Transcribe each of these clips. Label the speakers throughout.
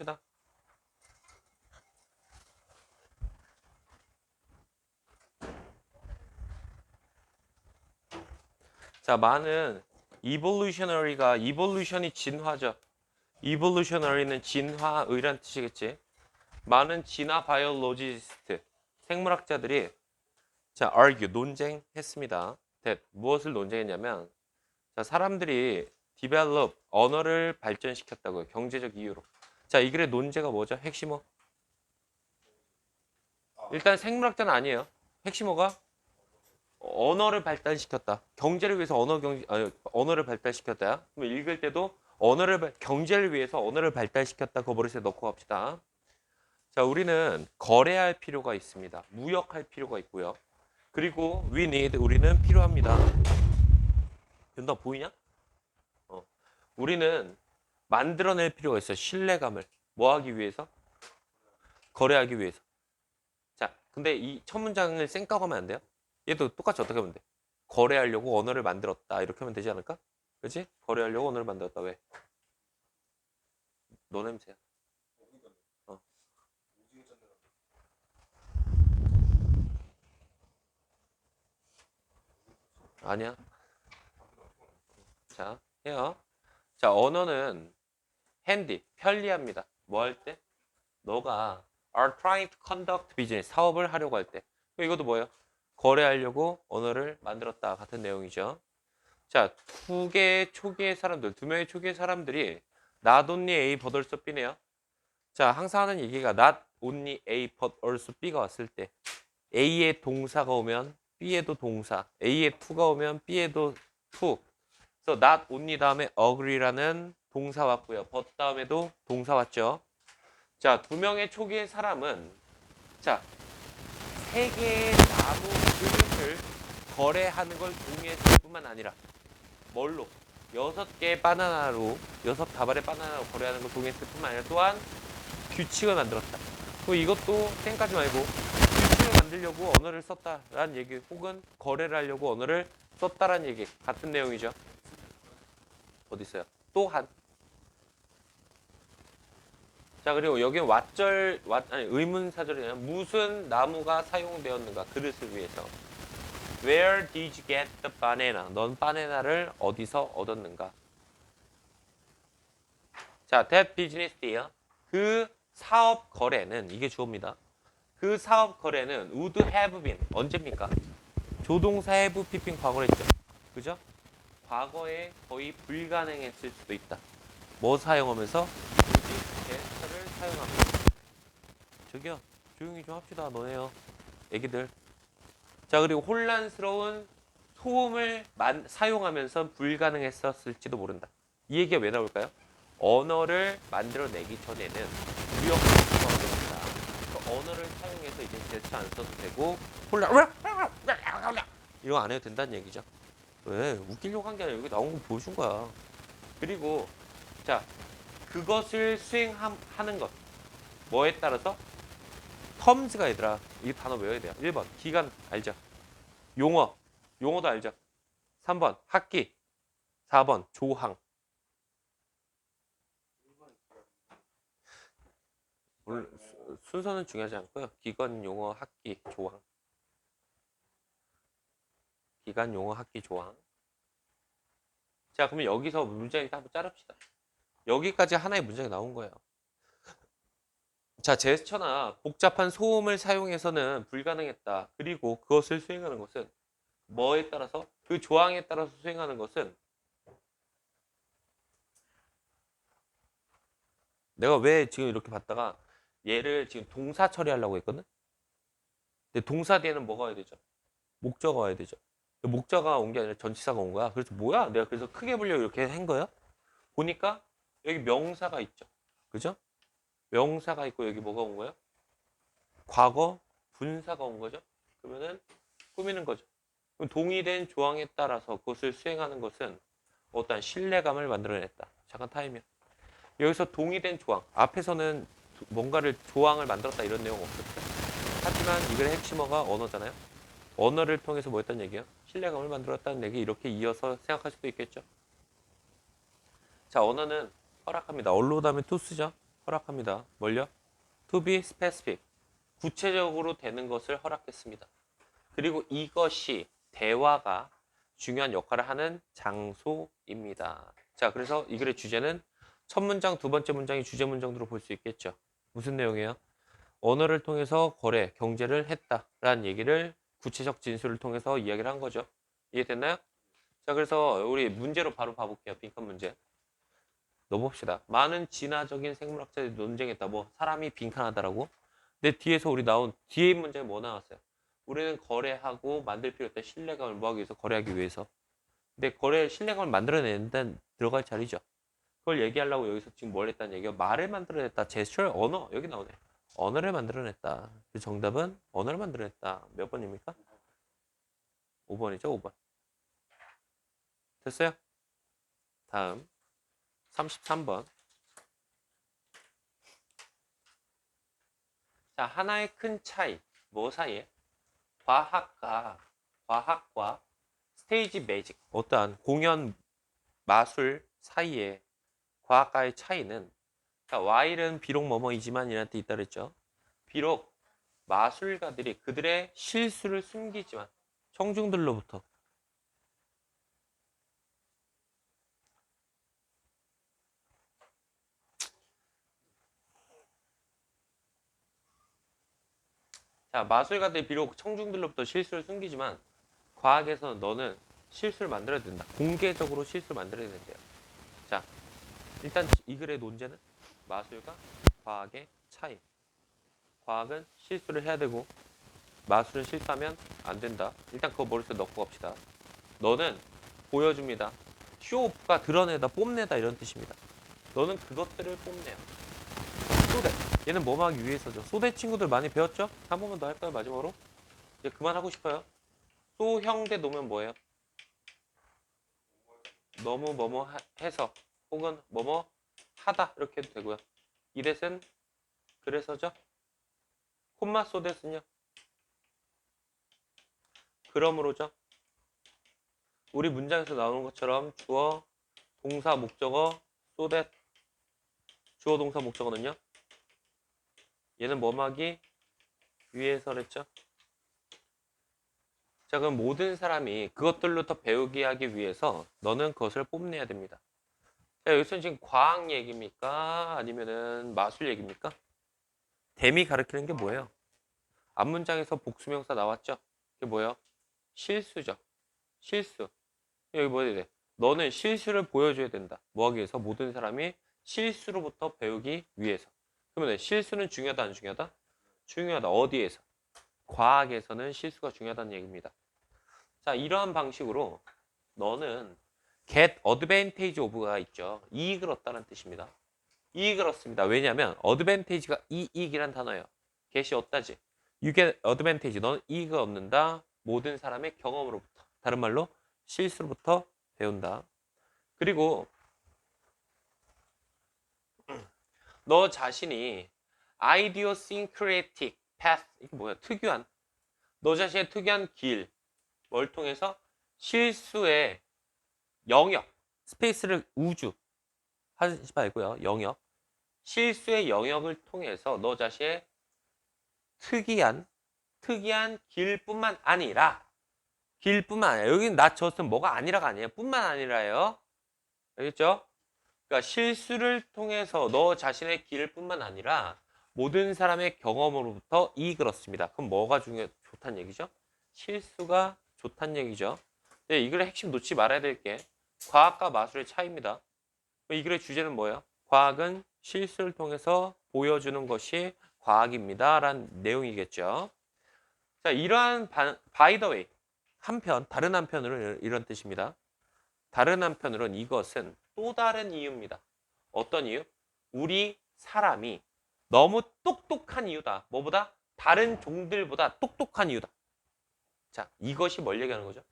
Speaker 1: 합시다. 자, 많은 evolutionary가 evolution이 진화죠. evolutionary는 진화의란 뜻이겠지. 많은 진화 바이올로지스트 생물학자들이 자, argue 논쟁했습니다. that 무엇을 논쟁했냐면 자, 사람들이 develop 언어를 발전시켰다고요. 경제적 이유로. 자, 이 글의 논제가 뭐죠? 핵심어. 일단 생물학자는 아니에요. 핵심어가 언어를 발달시켰다. 경제를 위해서 언어 경 아니, 언어를 발달시켰다. 그럼 읽을 때도 언어를 발- 경제를 위해서 언어를 발달시켰다. 그 버릇에 넣고 갑시다. 자, 우리는 거래할 필요가 있습니다. 무역할 필요가 있고요. 그리고 we need 우리는 필요합니다. 너 보이냐? 어. 우리는 만들어낼 필요가 있어요. 신뢰감을 뭐 하기 위해서? 거래하기 위해서. 자, 근데 이 첫 문장을 쌩까고 하면 안 돼요? 얘도 똑같이 어떻게 하면 돼? 거래하려고 언어를 만들었다. 이렇게 하면 되지 않을까? 그렇지? 거래하려고 언어를 만들었다. 왜? 너 냄새야. 어. 아니야. 자, 해요. 자, 언어는 handy, 편리합니다. 뭐 할 때? 너가 are trying to conduct business, 사업을 하려고 할 때. 이것도 뭐예요? 거래하려고 언어를 만들었다. 같은 내용이죠. 자, 두 개의 초기의 사람들, 두 명의 초기의 사람들이 not only A but also B네요. 자, 항상 하는 얘기가 not only A but also B가 왔을 때 A의 동사가 오면 B에도 동사, A의 to가 오면 B에도 to. 그래서 not only 다음에 agree라는 동사 왔고요. but 다음에도 동사 왔죠. 자, 두 명의 초기의 사람은 자, 세 개의 나무 그릇을 거래하는 걸 동의했을 뿐만 아니라 뭘로? 여섯 개의 바나나로 여섯 다발의 바나나로 거래하는 걸 동의했을 뿐만 아니라 또한 규칙을 만들었다. 또 이것도 땡까지 말고 규칙을 만들려고 언어를 썼다라는 얘기 혹은 거래를 하려고 언어를 썼다라는 얘기 같은 내용이죠. 어디 있어요? 또한 자 그리고 여기 왓절 왓 아니 의문사절이냐 무슨 나무가 사용되었는가 그릇을 위해서 Where did you get the banana? 넌 바나나를 어디서 얻었는가? 자, that business deal. 그 사업 거래는 이게 주어입니다. 그 사업 거래는 would have been 언제입니까? 조동사 have been 과거로 했죠. 그죠? 과거에 거의 불가능했을 수도 있다. 뭐 사용하면서? 사용하면서. 저기요, 조용히 좀 합시다, 너네요. 애기들. 자, 그리고 혼란스러운 소음을 만- 사용하면서 불가능했었을지도 모른다. 이 얘기가 왜 나올까요? 언어를 만들어내기 전에는 무역 제스처가 됩니다. 그 언어를 사용해서 이제 제스처 안 써도 되고 혼란 이거 안 해도 된다는 얘기죠. 왜 웃기려고 한 게 아니라 여기 나온 거 보여준 거야. 그리고 자 그것을 수행하는 것. 뭐에 따라서? 텀즈가 얘들아 이 단어 외워야 돼요. 1번 기간 알죠? 용어. 용어도 알죠? 3번 학기. 4번 조항. 물론 수- 순서는 중요하지 않고요. 기간 용어 학기 조항. 기간 용어 학기 조항. 자 그러면 여기서 문장을 한번 자릅시다 여기까지 하나의 문장이 나온 거예요 자, 제스처나 복잡한 소음을 사용해서는 불가능했다. 그리고 그것을 수행하는 것은 뭐에 따라서 그 조항에 따라서 수행하는 것은 내가 왜 지금 이렇게 봤다가 얘를 지금 동사 처리하려고 했거든? 근데 동사 뒤에는 뭐가 와야 되죠? 목적어가 와야 되죠. 목자가 온 게 아니라 전치사가 온 거야. 그래서 뭐야? 내가 그래서 크게 보려고 이렇게 한 거야? 보니까 여기 명사가 있죠. 그죠? 명사가 있고 여기 뭐가 온 거예요? 과거 분사가 온 거죠. 그러면은 꾸미는 거죠. 그럼 동의된 조항에 따라서 그것을 수행하는 것은 어떠한 신뢰감을 만들어냈다. 잠깐 타임이요. 여기서 동의된 조항. 앞에서는 뭔가를 조항을 만들었다 이런 내용 없었죠. 하지만 이 글의 핵심어가 언어잖아요. 언어를 통해서 뭐 했다는 얘기예요? 신뢰감을 만들었다는 얘기 이렇게 이어서 생각할 수도 있겠죠. 자, 언어는 허락합니다. 언로 다음에 투스죠. 허락합니다. 뭘요? To be specific. 구체적으로 되는 것을 허락했습니다. 그리고 이것이 대화가 중요한 역할을 하는 장소입니다. 자, 그래서 이 글의 주제는 첫 문장, 두 번째 문장이 주제 문장으로 볼 수 있겠죠. 무슨 내용이에요? 언어를 통해서 거래, 경제를 했다라는 얘기를 구체적 진술을 통해서 이야기를 한 거죠. 이해됐나요? 자, 그래서 우리 문제로 바로 봐볼게요. 빈칸 문제. 넣어봅시다. 많은 진화적인 생물학자들이 논쟁했다. 뭐 사람이 빈칸하다라고. 근데 뒤에서 우리 나온 뒤에 문제에 뭐 나왔어요? 우리는 거래하고 만들 필요 없다. 신뢰감을 뭐하기 위해서 거래하기 위해서. 근데 거래 신뢰감을 만들어내는 데 들어갈 자리죠. 그걸 얘기하려고 여기서 지금 뭘 했다는 얘기가 말을 만들어냈다. 제스처 언어 여기 나오네. 언어를 만들어냈다. 그 정답은 언어를 만들어냈다. 몇 번입니까? 5번이죠, 5번. 됐어요? 다음 33번. 자, 하나의 큰 차이. 뭐 사이에? 과학과 과학과 스테이지 매직 어떠한 공연 마술 사이에 과학과의 차이는 자, 와일은 비록 뭐뭐이지만 이란 뜻 있다 그랬죠. 비록 마술가들이 그들의 실수를 숨기지만 청중들로부터 자, 마술가들이 비록 청중들로부터 실수를 숨기지만 과학에서는 너는 실수를 만들어야 된다. 공개적으로 실수를 만들어야 된대요. 자, 일단 이 글의 논제는 마술과 과학의 차이. 과학은 실수를 해야 되고 마술은 실수하면 안 된다. 일단 그거 머릿속에 넣고 갑시다. 너는 보여줍니다. 쇼오프가 드러내다, 뽐내다 이런 뜻입니다. 너는 그것들을 뽐내요. 소대. 얘는 뭐 하기 위해서죠. 소대 친구들 많이 배웠죠? 한 번만 더 할까요? 마지막으로? 이제 그만하고 싶어요. 소형대 놓으면 뭐예요? 너무 뭐뭐 하- 해서 혹은 뭐뭐 하다 이렇게 해도 되고요. 이댓은 그래서죠. 콤마 소댓은요. 그러므로죠. 우리 문장에서 나오는 것처럼 주어, 동사, 목적어, 소댓 주어, 동사, 목적어는요. 얘는 뭐하기 위해서랬죠. 자, 그럼 모든 사람이 그것들로 더 배우게 하기 위해서 너는 그것을 뽐내야 됩니다. 자, 여기서는 지금 과학 얘기입니까? 아니면은 마술 얘기입니까? 댐이 가르치는 게 뭐예요? 앞문장에서 복수명사 나왔죠? 그게 뭐예요? 실수죠. 실수. 여기 뭐 해야 돼? 너는 실수를 보여줘야 된다. 뭐 하기 위해서? 모든 사람이 실수로부터 배우기 위해서. 그러면 실수는 중요하다, 안 중요하다? 중요하다. 어디에서? 과학에서는 실수가 중요하다는 얘기입니다. 자, 이러한 방식으로 너는 get advantage of가 있죠. 이익을 얻다는 뜻입니다. 이익을 얻습니다. 왜냐하면 advantage가 이익이란 단어예요. get이 얻다지. you get advantage. 너는 이익을 얻는다. 모든 사람의 경험으로부터. 다른 말로 실수로부터 배운다. 그리고 너 자신이 idiosyncratic path 이게 뭐야? 특유한 너 자신의 특유한 길, 뭘 통해서 실수의 영역, 스페이스를 우주 하지 말고요. 영역. 실수의 영역을 통해서 너 자신의 특이한 특이한 길뿐만 아니라 길뿐만 아니라 여기는 나 저스는 뭐가 아니라가 아니에요. 뿐만 아니라요. 알겠죠? 그러니까 실수를 통해서 너 자신의 길뿐만 아니라 모든 사람의 경험으로부터 이익을 얻습니다. 그럼 뭐가 중요 좋다는 얘기죠? 실수가 좋다는 얘기죠. 네, 이 글의 핵심 놓지 말아야 될 게 과학과 마술의 차이입니다. 이 글의 주제는 뭐예요? 과학은 실수를 통해서 보여주는 것이 과학입니다. 라는 내용이겠죠. 자, 이러한 바이 더 웨이 한편 다른 한편으로 이런 뜻입니다. 다른 한편으로는 이것은 또 다른 이유입니다. 어떤 이유? 우리 사람이 너무 똑똑한 이유다. 뭐보다? 다른 종들보다 똑똑한 이유다. 자, 이것이 뭘 얘기하는 거죠?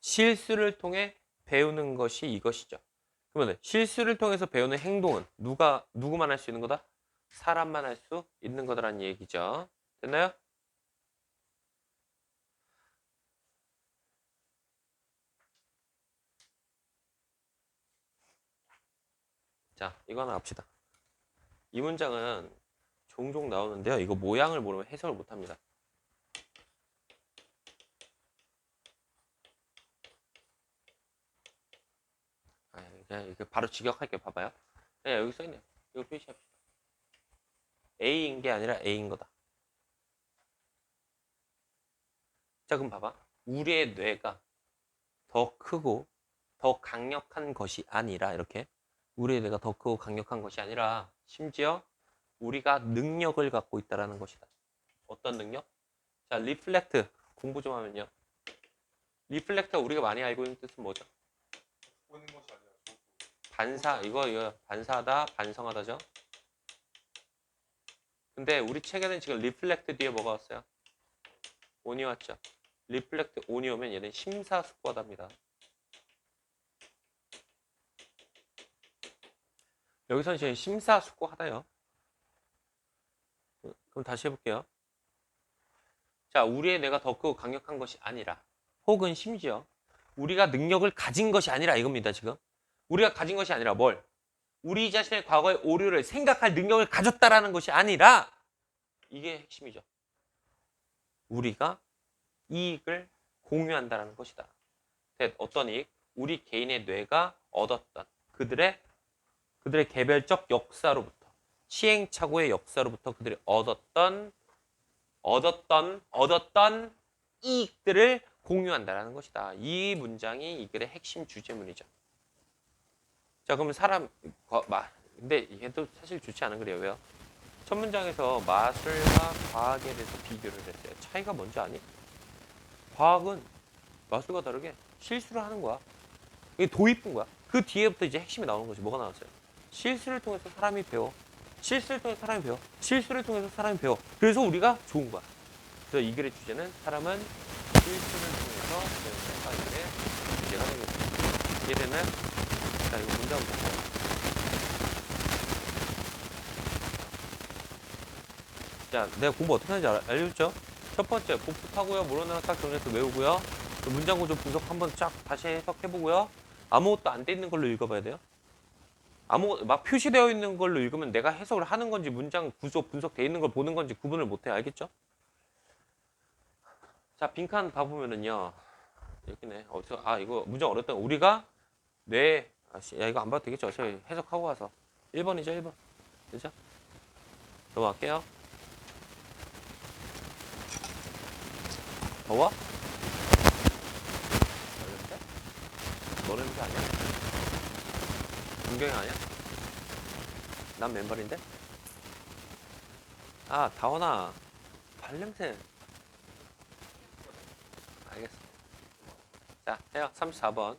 Speaker 1: 실수를 통해 배우는 것이 이것이죠. 그러면 실수를 통해서 배우는 행동은 누가 누구만 할 수 있는 거다? 사람만 할 수 있는 거다라는 얘기죠. 됐나요? 자, 이거 하나 합시다. 이 문장은 종종 나오는데요. 이거 모양을 모르면 해석을 못 합니다. 아, 그냥 바로 직역할게요. 봐봐요. 네, 여기 써 있네요. 이거 표시합시다. A인 게 아니라 A인 거다. 자, 그럼 봐봐. 우리의 뇌가 더 크고 더 강력한 것이 아니라 이렇게 우리의 뇌가 더 크고 강력한 것이 아니라 심지어 우리가 능력을 갖고 있다라는 것이다. 어떤 능력? 자, 리플렉트 공부 좀 하면요. 리플렉터 우리가 많이 알고 있는 뜻은 뭐죠? 반사 이거 이거 반사하다 반성하다죠. 근데 우리 책에는 지금 리플렉트 뒤에 뭐가 왔어요? 온이 왔죠. 리플렉트 온이 오면 얘는 심사숙고하답니다. 여기서 이제 심사숙고하다요. 그럼 다시 해볼게요. 자, 우리의 뇌가 더 크고 강력한 것이 아니라, 혹은 심지어 우리가 능력을 가진 것이 아니라 이겁니다, 지금. 우리가 가진 것이 아니라 뭘? 우리 자신의 과거의 오류를 생각할 능력을 가졌다라는 것이 아니라 이게 핵심이죠. 우리가 이익을 공유한다라는 것이다. 대- 어떤 이익? 우리 개인의 뇌가 얻었던 그들의 그들의 개별적 역사로부터 시행착오의 역사로부터 그들이 얻었던 얻었던 얻었던 이익들을 공유한다라는 것이다. 이 문장이 이 글의 핵심 주제문이죠. 자, 그러면 사람 과- 마, 근데 이게도 사실 좋지 않은 글이에요. 왜요? 첫 문장에서 마술과 과학에 대해서 비교를 했어요. 차이가 뭔지 아니? 과학은 마술과 다르게 실수를 하는 거야. 이게 도입인 거야. 그 뒤에부터 이제 핵심이 나오는 거지. 뭐가 나왔어요? 실수를 통해서 사람이 배워. 실수를 통해서 사람이 배워. 실수를 통해서 사람이 배워. 그래서 우리가 좋은 거야. 그래서 이 글의 주제는 사람은 실수를 통해서 이 글의 주제가 되겠습니다. 이해되나요? 자, 이거 문장 보세요. 자, 내가 공부 어떻게 하는지 알- 알려줬죠? 첫 번째, 복습하고요. 모르는 단어 딱 정리해서 외우고요. 그 문장 구조 분석 한번 쫙 다시 해석해보고요. 아무것도 안 돼 있는 걸로 읽어봐야 돼요. 아무 막 표시되어 있는 걸로 읽으면 내가 해석을 하는 건지 문장 구조 분석돼 있는 걸 보는 건지 구분을 못해 알겠죠? 자 빈칸 봐보면은요 여기네 어디서 아 이거 문장 어렵다 우리가 뇌 아씨 야 이거 안 봐도 되겠죠 어차피 해석하고 와서 1번이죠 1번 그죠? 넘어갈게요 더워? 어렵대? 너는 게 아니야? 김경이 아니야? 난 맨발인데? 아, 다원아. 발냄새. 알겠어. 자, 해요. 34번.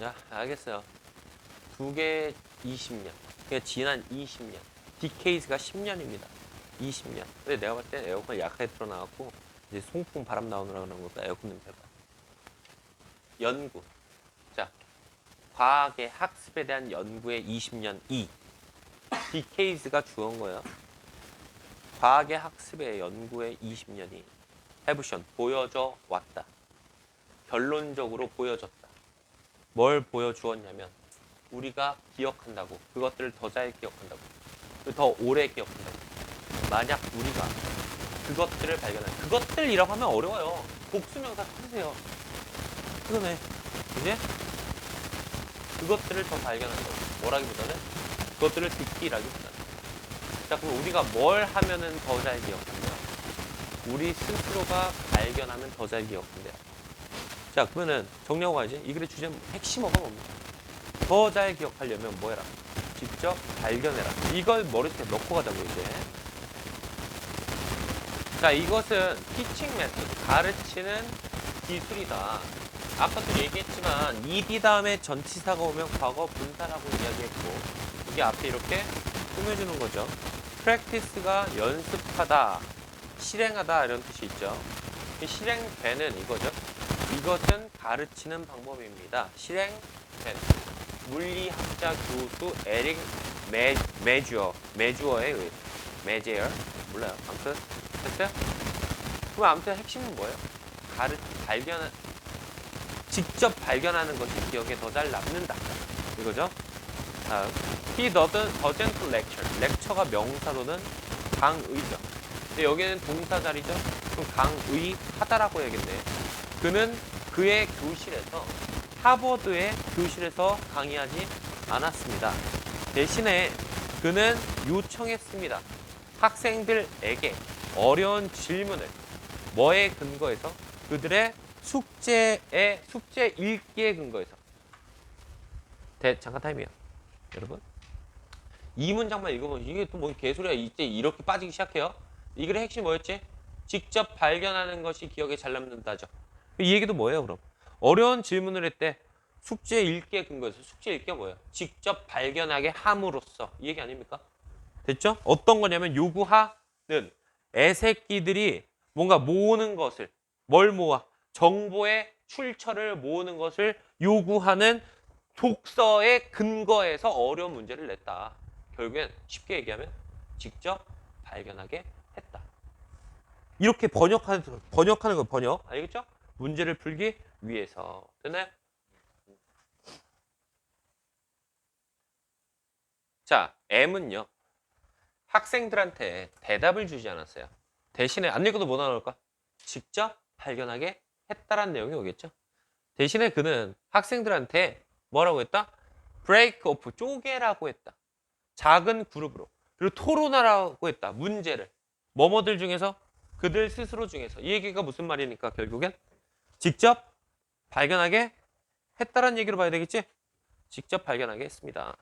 Speaker 1: 자, 알겠어요. 두 개 20년. 그러니까 지난 20년. 디케이스가 10년입니다. 20년. 근데 내가 봤을 때 에어컨 약하게 틀어놔갖고 이제 송풍 바람 나오느라 그런 것보다 에어컨 냄새가. 연구. 자, 과학의 학습에 대한 연구의 20년 이. 디케이스가 주어온 거예요. 과학의 학습의 연구의 20년이 해부션 보여져 왔다. 결론적으로 보여졌다. 뭘 보여주었냐면 우리가 기억한다고 그것들을 더 잘 기억한다고 더 오래 기억한다고 만약 우리가 그것들을 발견한 그것들이라고 하면 어려워요. 복수명사 쓰세요. 그거네. 이제 그것들을 더 발견한다고 뭐라기보다는 그것들을 듣기라기보다는. 자 그럼 우리가 뭘 하면은 더 잘 기억하냐? 우리 스스로가 발견하면 더 잘 기억한대요. 자 그러면은 정리하고 가야지. 이 글의 주제 핵심어가 뭡니까? 더 잘 기억하려면 뭐 해라? 직접 발견해라. 이걸 머릿속에 넣고 가자고 이제 자 이것은 티칭 메소드 가르치는 기술이다. 아까도 얘기했지만 ed 다음에 전치사가 오면 과거 분사라고 이야기했고 이게 앞에 이렇게 꾸며주는 거죠. practice가 연습하다 실행하다 이런 뜻이 있죠. 이 실행되는 이거죠. 이것은 가르치는 방법입니다. 실행된 물리학자 교수 에릭 매, 매주어 매주어에 의해 매제어? 몰라요. 아무튼 됐어요? 그럼 아무튼 핵심은 뭐예요? 가르 발견 직접 발견하는 것이 기억에 더 잘 남는다. 이거죠? 다음. He doesn't, doesn't lecture. lecture가 명사로는 강의죠. 근데 여기는 동사 자리죠? 그럼 강의하다라고 해야겠네. 그는 그의 교실에서 하버드의 교실에서 강의하지 않았습니다. 대신에 그는 요청했습니다. 학생들에게 어려운 질문을 뭐에 근거해서 그들의 숙제에 숙제 읽기에 근거해서 대, 잠깐 타임이에요. 여러분 이 문장만 읽어보면 이게 또뭐 개소리야 이제 이렇게 빠지기 시작해요. 이 글의 핵심 뭐였지? 직접 발견하는 것이 기억에 잘 남는다죠. 이 얘기도 뭐예요 그럼? 어려운 질문을 했대 숙제 읽기에 근거해서 숙제 읽기가 뭐예요? 직접 발견하게 함으로써 이 얘기 아닙니까? 됐죠? 어떤 거냐면 요구하는 애새끼들이 뭔가 모으는 것을 뭘 모아? 정보의 출처를 모으는 것을 요구하는 독서의 근거에서 어려운 문제를 냈다. 결국엔 쉽게 얘기하면 직접 발견하게 했다. 이렇게 번역하는 번역하는 거 번역 알겠죠? 문제를 풀기 위해서 됐나요? 자, M은요. 학생들한테 대답을 주지 않았어요. 대신에 안 읽어도 뭐 나올까? 직접 발견하게 했다라는 내용이 오겠죠. 대신에 그는 학생들한테 뭐라고 했다? break off, 쪼개라고 했다. 작은 그룹으로. 그리고 토론하라고 했다. 문제를. 뭐뭐들 중에서 그들 스스로 중에서. 이 얘기가 무슨 말이니까 결국엔 직접 발견하게 했다라는 얘기로 봐야 되겠지? 직접 발견하게 했습니다.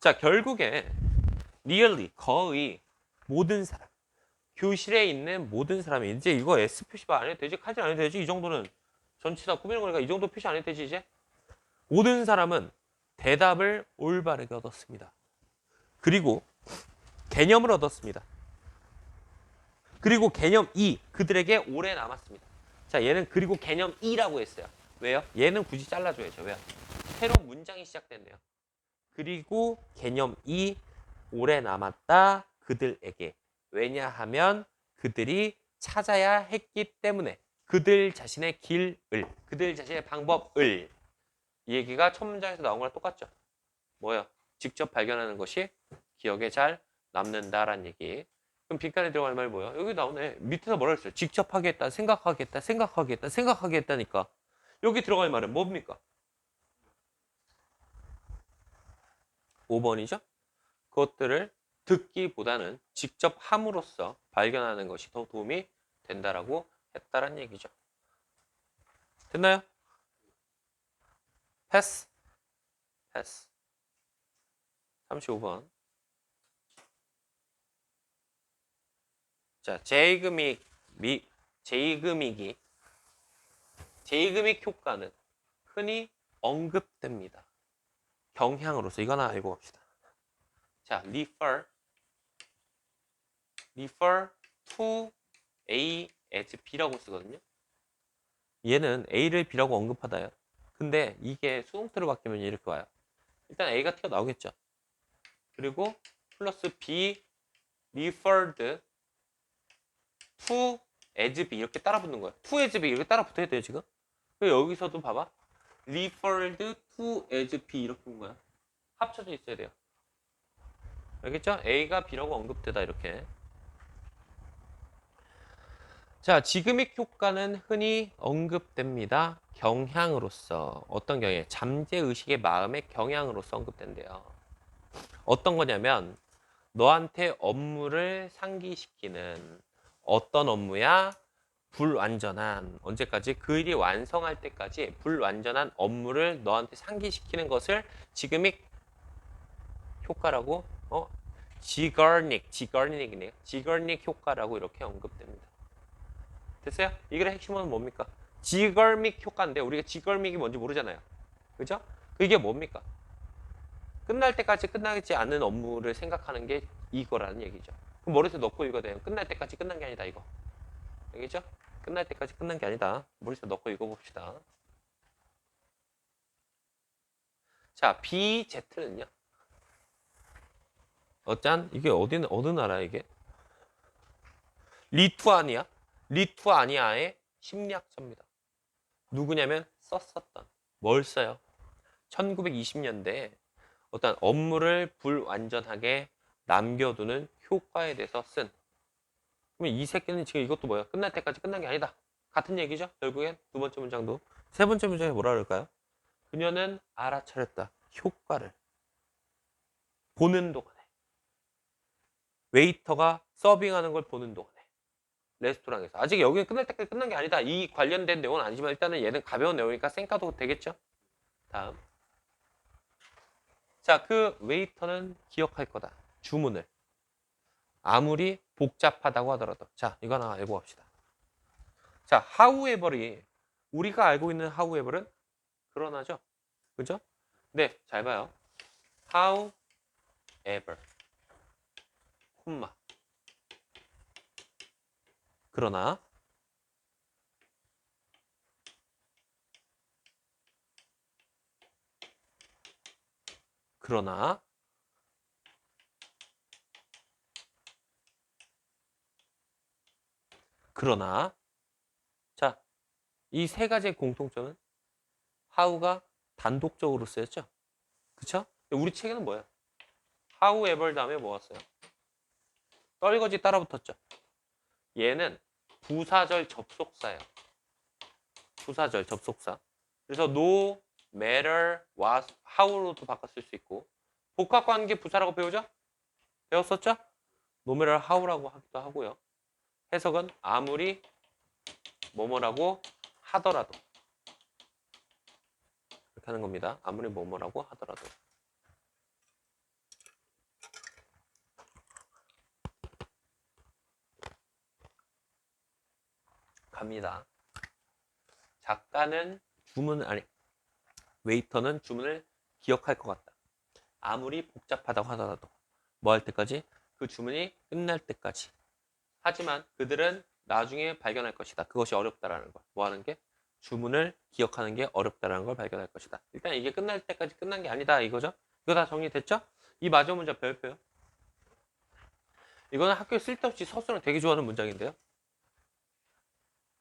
Speaker 1: 자, 결국에 nearly, 거의 모든 사람. 교실에 있는 모든 사람이 이제 이거 S 표시가 안 해도 되지? 칼질 안 해도 되지? 이 정도는 전체 다 꾸미는 거니까 이 정도 표시 안 해도 되지 이제? 모든 사람은 대답을 올바르게 얻었습니다. 그리고 개념을 얻었습니다. 그리고 개념 2 그들에게 오래 남았습니다. 자 얘는 그리고 개념 2라고 했어요. 왜요? 얘는 굳이 잘라줘야죠. 왜요? 새로운 문장이 시작됐네요. 그리고 개념 2 오래 남았다 그들에게 왜냐하면 그들이 찾아야 했기 때문에 그들 자신의 길을 그들 자신의 방법을 이 얘기가 첫 문장에서 나온 거랑 똑같죠. 뭐요? 직접 발견하는 것이 기억에 잘 남는다라는 얘기. 그럼 빈칸에 들어갈 말이 뭐예요? 여기 나오네. 밑에서 뭐라 했어요? 직접 하겠다, 생각하겠다, 생각하겠다, 생각하겠다니까. 여기 들어갈 말은 뭡니까? 5번이죠? 그것들을 듣기보다는 직접 함으로써 발견하는 것이 더 도움이 된다라고 했다라는 얘기죠. 됐나요? 패스. 패스. 35번. 자, 제이그믹, 미, 제이그믹이, 제이그믹 효과는 흔히 언급됩니다. 경향으로서 이거 하나 알고 갑시다. 자, refer, refer to A as B라고 쓰거든요. 얘는 A를 B라고 언급하다요. 근데 이게 수동태로 바뀌면 이렇게 와요. 일단 A가 T가 나오겠죠. 그리고 플러스 B referred to as B 이렇게 따라 붙는 거예요. to as B 이렇게 따라 붙어야 돼요, 지금. 여기서도 봐봐. referred to as B 이렇게 온 거야. 합쳐져 있어야 돼요. 알겠죠? A가 B라고 언급되다 이렇게. 자, 지금의 효과는 흔히 언급됩니다. 경향으로서 어떤 경향? 잠재 의식의 마음의 경향으로서 언급된대요. 어떤 거냐면 너한테 업무를 상기시키는 어떤 업무야? 불완전한 언제까지 그 일이 완성할 때까지 불완전한 업무를 너한테 상기시키는 것을 지금의 효과라고 어 지거닉 지거닉이네요. 지거닉 효과라고 이렇게 언급됩니다. 됐어요? 이 글의 핵심은 뭡니까? 지걸믹 효과인데 우리가 지걸믹이 뭔지 모르잖아요. 그죠? 그게 뭡니까? 끝날 때까지 끝나지 않는 업무를 생각하는 게 이거라는 얘기죠. 그럼 머릿속에 넣고 읽어야 돼요. 끝날 때까지 끝난 게 아니다 이거. 알겠죠? 끝날 때까지 끝난 게 아니다. 머릿속에 넣고 읽어봅시다. 자, BZ는요. 어짠? 이게 어디 어느 나라 이게? 리투아니아? 리투아니아의 심리학자입니다. 누구냐면 썼었던 뭘 써요? 1920년대에 어떤 업무를 불완전하게 남겨두는 효과에 대해서 쓴 그러면 이 새끼는 지금 이것도 뭐야? 끝날 때까지 끝난 게 아니다. 같은 얘기죠? 결국엔 두 번째 문장도 세 번째 문장에 뭐라 그럴까요? 그녀는 알아차렸다. 효과를 보는 동안에 웨이터가 서빙하는 걸 보는 동안에 레스토랑에서 아직 여기는 끝날 때까지 끝난 게 아니다. 이 관련된 내용은 아니지만 일단은 얘는 가벼운 내용이니까 쌩까도 되겠죠? 다음 자, 그 웨이터는 기억할 거다. 주문을. 아무리 복잡하다고 하더라도. 자, 이거 하나 알고 갑시다. 자, however이 우리가 알고 있는 however은 그러나죠. 그죠? 네, 잘 봐요. however. 콤마. 그러나 그러나 그러나 자, 이 세 가지의 공통점은 how가 단독적으로 쓰였죠. 그쵸? 우리 책에는 뭐야? however 다음에 뭐 왔어요? 떨거지 따라 붙었죠. 얘는 부사절 접속사예요. 부사절 접속사. 그래서 no matter what how로도 바꿨을 수 있고 복합관계 부사라고 배우죠? 배웠었죠? no matter how라고 하기도 하고요. 해석은 아무리 뭐뭐라고 하더라도 이렇게 하는 겁니다. 아무리 뭐뭐라고 하더라도 갑니다. 작가는 주문 아니 웨이터는 주문을 기억할 것 같다. 아무리 복잡하다고 하더라도 뭐 할 때까지 그 주문이 끝날 때까지. 하지만 그들은 나중에 발견할 것이다. 그것이 어렵다라는 걸. 뭐 하는 게 주문을 기억하는 게 어렵다라는 걸 발견할 것이다. 일단 이게 끝날 때까지 끝난 게 아니다 이거죠. 이거 다 정리됐죠? 이 마저 문장 별표요. 이거는 학교에 쓸데없이 서술을 되게 좋아하는 문장인데요.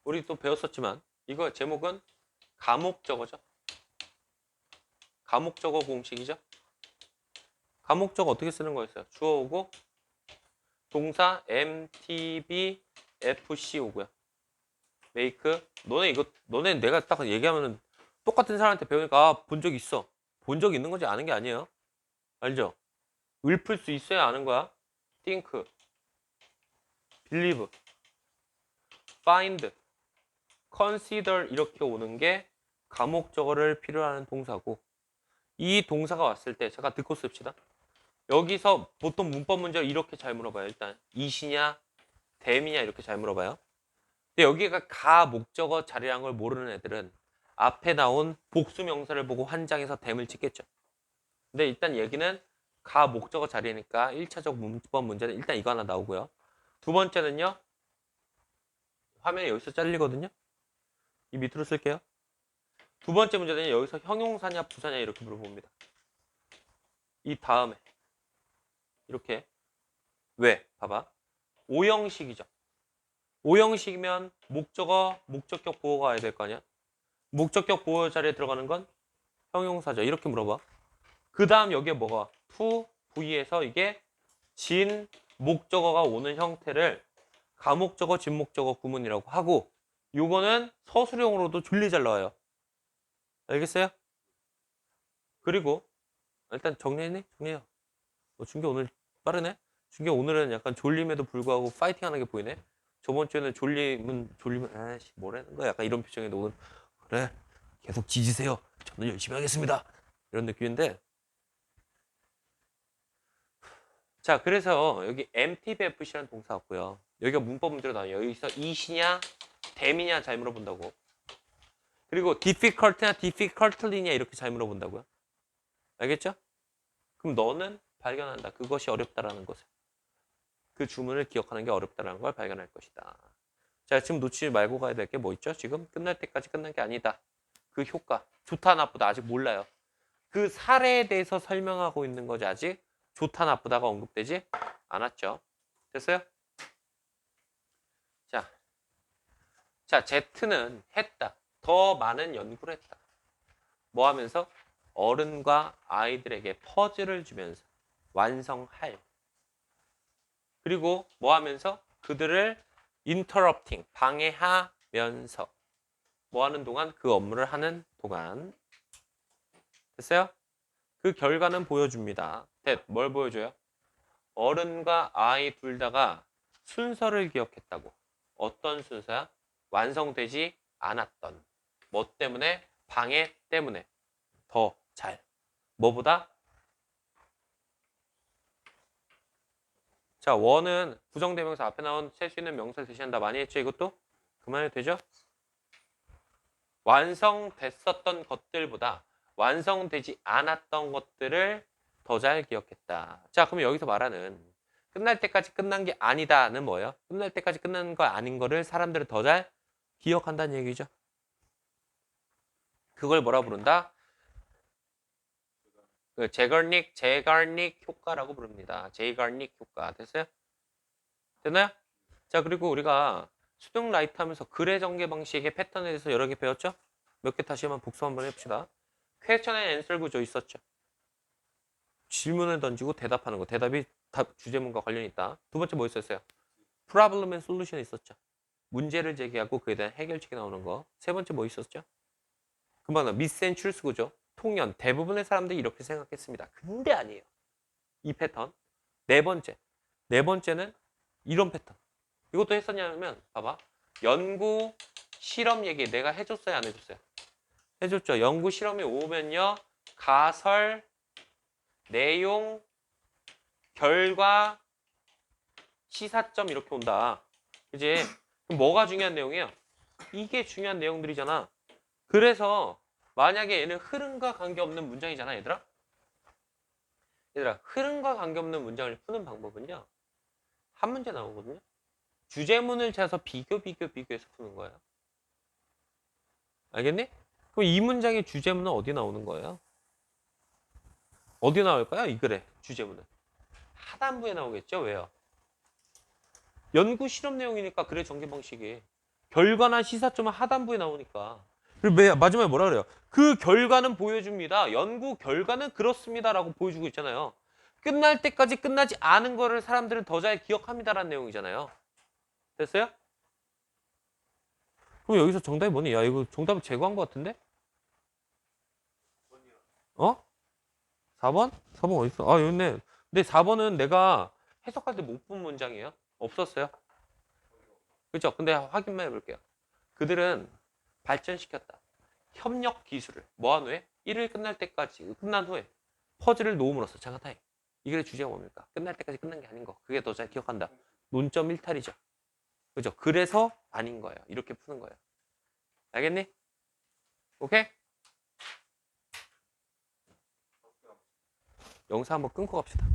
Speaker 1: 우리 또 배웠었지만 이거 제목은 가목적어죠. 가목적어 공식이죠. 가목적어 어떻게 쓰는 거였어요? 주어 오고 동사 MTB FC 오고요. make 너네 이거 너네 내가 딱 얘기하면은 똑같은 사람한테 배우니까 아, 본적 있어. 본 적 있는 거지 아는 게 아니에요. 알죠? 읊을 수 있어야 아는 거야. think, believe, find, consider 이렇게 오는 게 가목적어를 필요로 하는 동사고 이 동사가 왔을 때 잠깐 듣고 씁시다. 여기서 보통 문법 문제를 이렇게 잘 물어봐요. 일단 이시냐, 댐이냐 이렇게 잘 물어봐요. 근데 여기가 가 목적어 자리라는 걸 모르는 애들은 앞에 나온 복수 명사를 보고 환장해서 댐을 찍겠죠. 근데 일단 얘기는 가 목적어 자리니까 1차적 문법 문제는 일단 이거 하나 나오고요. 두 번째는요. 화면이 여기서 잘리거든요. 이 밑으로 쓸게요. 두 번째 문제는 여기서 형용사냐 부사냐 이렇게 물어봅니다. 이 다음에 이렇게 왜? 봐봐. 오형식이죠. 오형식이면 목적어, 목적격 보호가 와야 될 거 아니야? 목적격 보호 자리에 들어가는 건 형용사죠. 이렇게 물어봐. 그 다음 여기에 뭐가 와? to, v에서 이게 진, 목적어가 오는 형태를 가목적어, 진목적어 구문이라고 하고 요거는 서술형으로도 줄리 잘 나와요. 알겠어요? 그리고 일단 정리했니? 정리해요. 어, 준규 오늘 빠르네? 준규 오늘은 약간 졸림에도 불구하고 파이팅 하는 게 보이네? 저번 주에는 졸림은 졸림은 아씨 뭐라는 거야? 약간 이런 표정인데 오늘 그래 계속 지지세요. 저는 열심히 하겠습니다. 이런 느낌인데 자 그래서 여기 MTBFC라는 동사 왔고요. 여기가 문법 문제로 나와요. 여기서 이시냐 댐이냐 잘 물어본다고. 그리고 difficult냐 difficultly냐 이렇게 잘 물어본다고요. 알겠죠? 그럼 너는 발견한다. 그것이 어렵다라는 것을. 그 주문을 기억하는 게 어렵다라는 걸 발견할 것이다. 자, 지금 놓치지 말고 가야 될 게 뭐 있죠? 지금 끝날 때까지 끝난 게 아니다. 그 효과. 좋다, 나쁘다. 아직 몰라요. 그 사례에 대해서 설명하고 있는 거지. 아직 좋다, 나쁘다가 언급되지 않았죠. 됐어요? 자, 자, Z는 했다. 더 많은 연구를 했다. 뭐 하면서? 어른과 아이들에게 퍼즐을 주면서 완성할. 그리고 뭐 하면서? 그들을 interrupting, 방해하면서. 뭐 하는 동안? 그 업무를 하는 동안. 됐어요? 그 결과는 보여줍니다. 됐. 뭘 보여줘요? 어른과 아이 둘 다가 순서를 기억했다고. 어떤 순서야? 완성되지 않았던. 뭐 때문에? 방해 때문에. 더 잘. 뭐보다? 자, 원은 부정대명사 앞에 나온 셀 수 있는 명사를 대신한다. 많이 했죠, 이것도? 그만해도 되죠? 완성됐었던 것들보다 완성되지 않았던 것들을 더 잘 기억했다. 자, 그럼 여기서 말하는 끝날 때까지 끝난 게 아니다는 뭐예요? 끝날 때까지 끝난 거 아닌 거를 사람들은 더 잘 기억한다는 얘기죠. 그걸 뭐라 부른다? 그 제거닉, 제가닉 효과라고 부릅니다. 제가닉 효과. 됐어요? 됐나요? 자, 그리고 우리가 수능 라이트 하면서 글의 전개 방식의 패턴에 대해서 여러 개 배웠죠? 몇 개 다시 한번 복습 한번 해봅시다. 퀘스천 앤 앤서 구조 있었죠? 질문을 던지고 대답하는 거. 대답이 답, 주제문과 관련이 있다. 두 번째 뭐 있었어요? problem and solution 있었죠? 문제를 제기하고 그에 대한 해결책이 나오는 거. 세 번째 뭐 있었죠? 금방 나 미스 앤 출스 구조. 통연 대부분의 사람들이 이렇게 생각했습니다. 근데 아니에요. 이 패턴. 네 번째. 네 번째는 이런 패턴. 이것도 했었냐면 봐봐. 연구 실험 얘기 내가 해줬어요 안 해줬어요? 해줬죠. 연구 실험이 오면요. 가설, 내용, 결과, 시사점 이렇게 온다. 그지? 뭐가 중요한 내용이에요? 이게 중요한 내용들이잖아. 그래서 만약에 얘는 흐름과 관계없는 문장이잖아, 얘들아. 얘들아, 흐름과 관계없는 문장을 푸는 방법은요. 한 문제 나오거든요. 주제문을 찾아서 비교, 비교, 비교해서 푸는 거예요. 알겠니? 그럼 이 문장의 주제문은 어디 나오는 거예요? 어디 나올까요? 이 글의 주제문은. 하단부에 나오겠죠? 왜요? 연구 실험 내용이니까 글의 전개 방식이. 결과나 시사점은 하단부에 나오니까. 그리고 맨 마지막에 뭐라 그래요? 그 결과는 보여줍니다. 연구 결과는 그렇습니다라고 보여주고 있잖아요. 끝날 때까지 끝나지 않은 거를 사람들은 더 잘 기억합니다라는 내용이잖아요. 됐어요? 그럼 여기서 정답이 뭐니? 야 이거 정답을 제거한 것 같은데? 어? 4번? 4번 어디 있어? 아 여기 있네. 근데 4번은 내가 해석할 때 못 본 문장이에요. 없었어요. 그죠? 근데 확인만 해볼게요. 그들은 발전시켰다. 협력 기술을 뭐한 후에 1일 끝날 때까지 끝난 후에 퍼즐을 놓음으로써 잠깐 타임. 이 글의 주제가 뭡니까? 끝날 때까지 끝난 게 아닌 거. 그게 더 잘 기억한다. 논점 일탈이죠. 그죠? 그래서 아닌 거예요. 이렇게 푸는 거예요. 알겠니? 오케이? 영상 한번 끊고 갑시다.